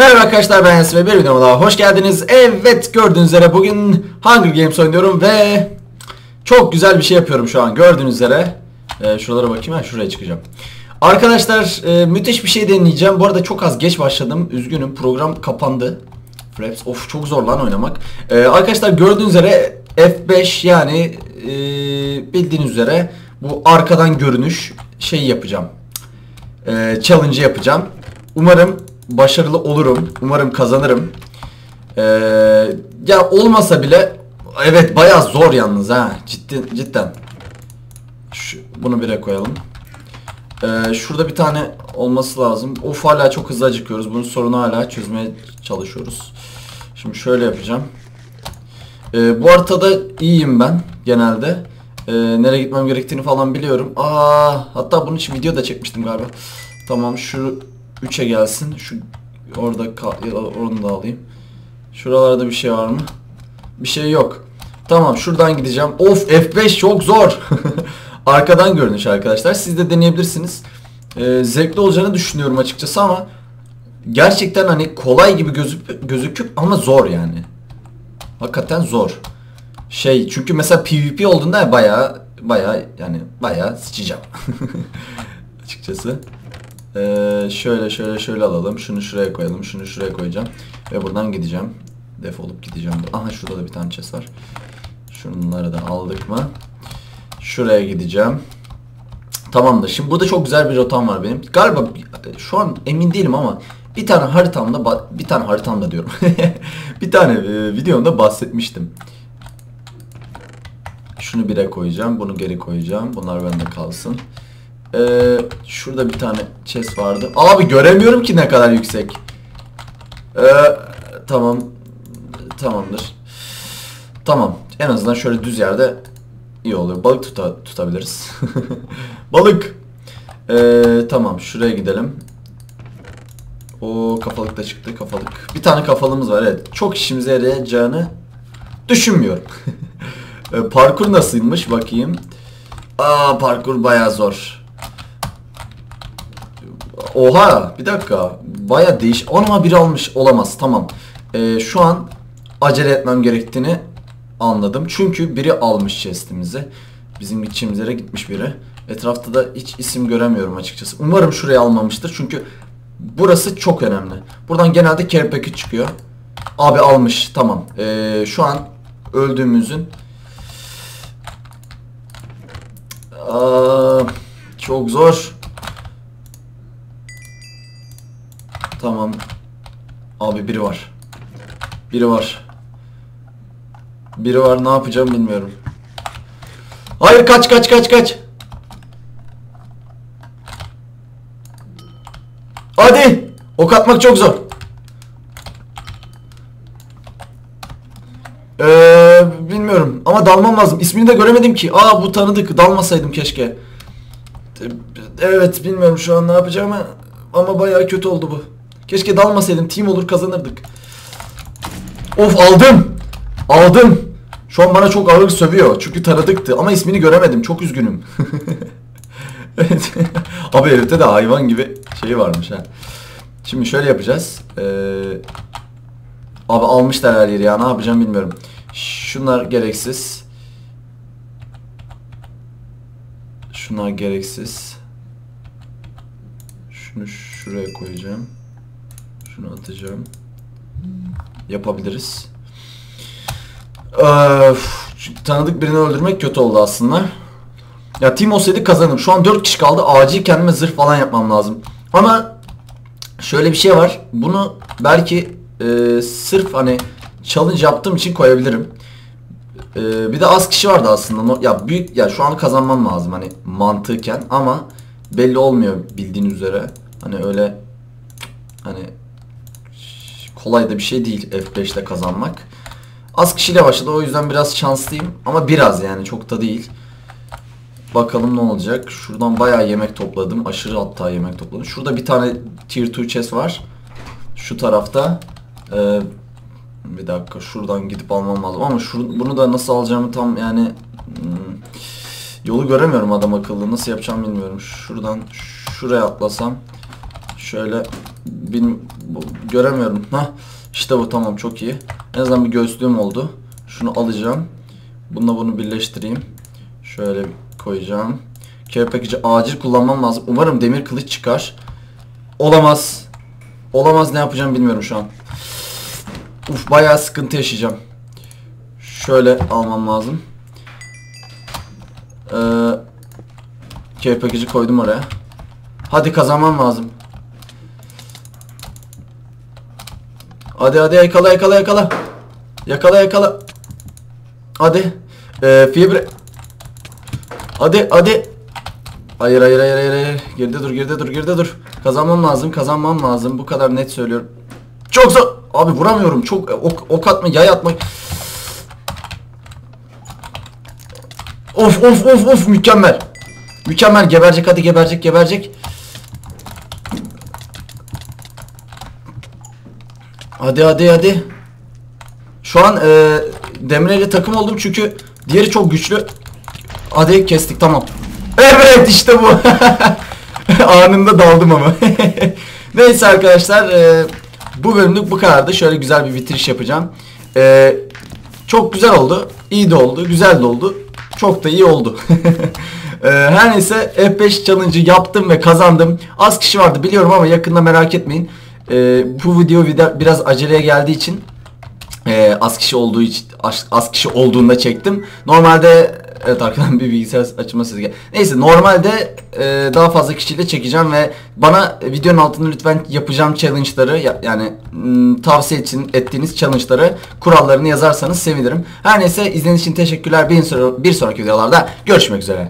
Merhaba arkadaşlar ben Yasin ve bir videoma daha hoş geldiniz. Evet gördüğünüz üzere bugün Hunger Games oynuyorum ve çok güzel bir şey yapıyorum şu an gördüğünüz üzere. Ee, şuralara bakayım ben şuraya çıkacağım. Arkadaşlar e, müthiş bir şey deneyeceğim. Bu arada çok az geç başladım. Üzgünüm program kapandı. Fraps of çok zor lan oynamak. Ee, arkadaşlar gördüğünüz üzere F5 yani e, bildiğiniz üzere bu arkadan görünüş şey yapacağım. Ee, challenge yapacağım. Umarım başarılı olurum. Umarım kazanırım. Ee, ya olmasa bile evet bayağı zor yalnız ha. Ciddi, cidden. Şu, bunu bire koyalım. Ee, şurada bir tane olması lazım. Of hala çok hızlı acıkıyoruz. Bunun sorunu hala çözmeye çalışıyoruz. Şimdi şöyle yapacağım. Ee, bu haritada iyiyim ben genelde. Ee, nereye gitmem gerektiğini falan biliyorum. Aa, hatta bunun için video da çekmiştim galiba. Tamam şu 3'e gelsin. Şu orada ya onu da alayım. Şuralarda bir şey var mı? Bir şey yok. Tamam şuradan gideceğim. Of F5 çok zor. Arkadan görünüş arkadaşlar. Siz de deneyebilirsiniz. Ee, zevkli olacağını düşünüyorum açıkçası ama gerçekten hani kolay gibi gözüp gözüküp ama zor yani. Hakikaten zor. Şey çünkü mesela PvP olduğunda bayağı bayağı yani bayağı sıçacağım. açıkçası. Ee, şöyle şöyle şöyle alalım. Şunu şuraya koyalım. Şunu şuraya koyacağım. Ve buradan gideceğim. Defolup gideceğim. Aha şurada da bir tane chest var. Şunları da aldık mı? Şuraya gideceğim. Tamamdır. Şimdi burada çok güzel bir rotam var benim. Galiba şu an emin değilim ama bir tane haritamda bir tane haritamda diyorum. bir tane e, videomda bahsetmiştim. Şunu bire koyacağım. Bunu geri koyacağım. Bunlar bende kalsın. Ee, şurada bir tane chest vardı. Abi göremiyorum ki ne kadar yüksek. Ee, tamam. Tamamdır. Tamam. En azından şöyle düz yerde iyi oluyor. Balık tuta tutabiliriz. Balık. Ee, tamam. Şuraya gidelim. O kafalık da çıktı. Kafalık. Bir tane kafalımız var. Evet. Çok işimize yarayacağını düşünmüyorum. Ee, parkur nasılmış bakayım. Aa parkur bayağı zor. Oha bir dakika. Baya değiş. Ama biri almış olamaz. Tamam. Ee, şu an acele etmem gerektiğini anladım. Çünkü biri almış chestimizi. Bizim gideceğimiz gitmiş biri. Etrafta da hiç isim göremiyorum açıkçası. Umarım şuraya almamıştır. Çünkü burası çok önemli. Buradan genelde package çıkıyor. Abi almış. Tamam. Ee, şu an öldüğümüzün Aa, çok zor. Tamam. Abi biri var. Biri var. Biri var ne yapacağım bilmiyorum. Hayır kaç kaç kaç kaç. Hadi. Ok atmak çok zor. Ee, bilmiyorum ama dalmam lazım. İsmini de göremedim ki. Aa bu tanıdık. Dalmasaydım keşke. Evet bilmiyorum şu an ne yapacağımı ama bayağı kötü oldu bu. Keşke dalmasaydım. Team olur kazanırdık. Of aldım. Aldım. Şu an bana çok ağır sövüyor. Çünkü tanıdıktı ama ismini göremedim. Çok üzgünüm. evet. Abi herifte de hayvan gibi şey varmış ha. Şimdi şöyle yapacağız. Ee, abi almışlar her yeri ya. Ne yapacağım bilmiyorum. Şunlar gereksiz. Şunlar gereksiz. Şunu şuraya koyacağım. Şunu atacağım. Yapabiliriz. Öf, tanıdık birini öldürmek kötü oldu aslında. Ya team olsaydı kazanırım. Şu an 4 kişi kaldı. Acil kendime zırh falan yapmam lazım. Ama şöyle bir şey var. Bunu belki e, sırf hani challenge yaptığım için koyabilirim. E, bir de az kişi vardı aslında. Ya büyük ya şu an kazanmam lazım hani mantıken ama belli olmuyor bildiğin üzere. Hani öyle hani kolay da bir şey değil F5'te kazanmak. Az kişiyle başladı o yüzden biraz şanslıyım ama biraz yani çok da değil. Bakalım ne olacak. Şuradan bayağı yemek topladım. Aşırı hatta yemek topladım. Şurada bir tane tier 2 chest var. Şu tarafta. Ee, bir dakika şuradan gidip almam lazım ama şunu, bunu da nasıl alacağımı tam yani hmm, yolu göremiyorum adam akıllı. Nasıl yapacağım bilmiyorum. Şuradan şuraya atlasam şöyle bin, bu, göremiyorum. Ha işte bu tamam çok iyi. En azından bir göğüslüğüm oldu. Şunu alacağım. Bununla bunu birleştireyim. Şöyle koyacağım. Package'i acil kullanmam lazım. Umarım demir kılıç çıkar. Olamaz. Olamaz ne yapacağım bilmiyorum şu an. Uf bayağı sıkıntı yaşayacağım. Şöyle almam lazım. Ee, package'i koydum oraya. Hadi kazanmam lazım. Hadi hadi yakala yakala yakala. Yakala yakala. Hadi. Ee, fibre. Hadi hadi. Hayır hayır hayır hayır. Geride dur geride dur geride dur. Kazanmam lazım kazanmam lazım. Bu kadar net söylüyorum. Çok zor. Abi vuramıyorum. Çok ok, ok atma yay atma. Of of of of mükemmel. Mükemmel geberecek hadi geberecek geberecek. Hadi hadi hadi. Şu an e, Demre takım oldum çünkü diğeri çok güçlü. Hadi kestik tamam. Evet işte bu. Anında daldım ama. Neyse arkadaşlar e, bu bölümlük bu kadardı. Şöyle güzel bir bitiriş yapacağım. E, çok güzel oldu. İyi de oldu. Güzel de oldu. Çok da iyi oldu. E, her neyse F5 challenge'ı yaptım ve kazandım. Az kişi vardı biliyorum ama yakında merak etmeyin. E, bu video biraz aceleye geldiği için e, az kişi olduğu için az, az kişi olduğunda çektim. Normalde evet arkadan bir bilgisayar açma sesi gel. Neyse normalde e, daha fazla kişiyle çekeceğim ve bana videonun altında lütfen yapacağım challenge'ları ya- yani m, tavsiye için ettiğiniz challenge'ları kurallarını yazarsanız sevinirim. Her neyse izlediğiniz için teşekkürler. Bir, bir sonraki videolarda görüşmek üzere.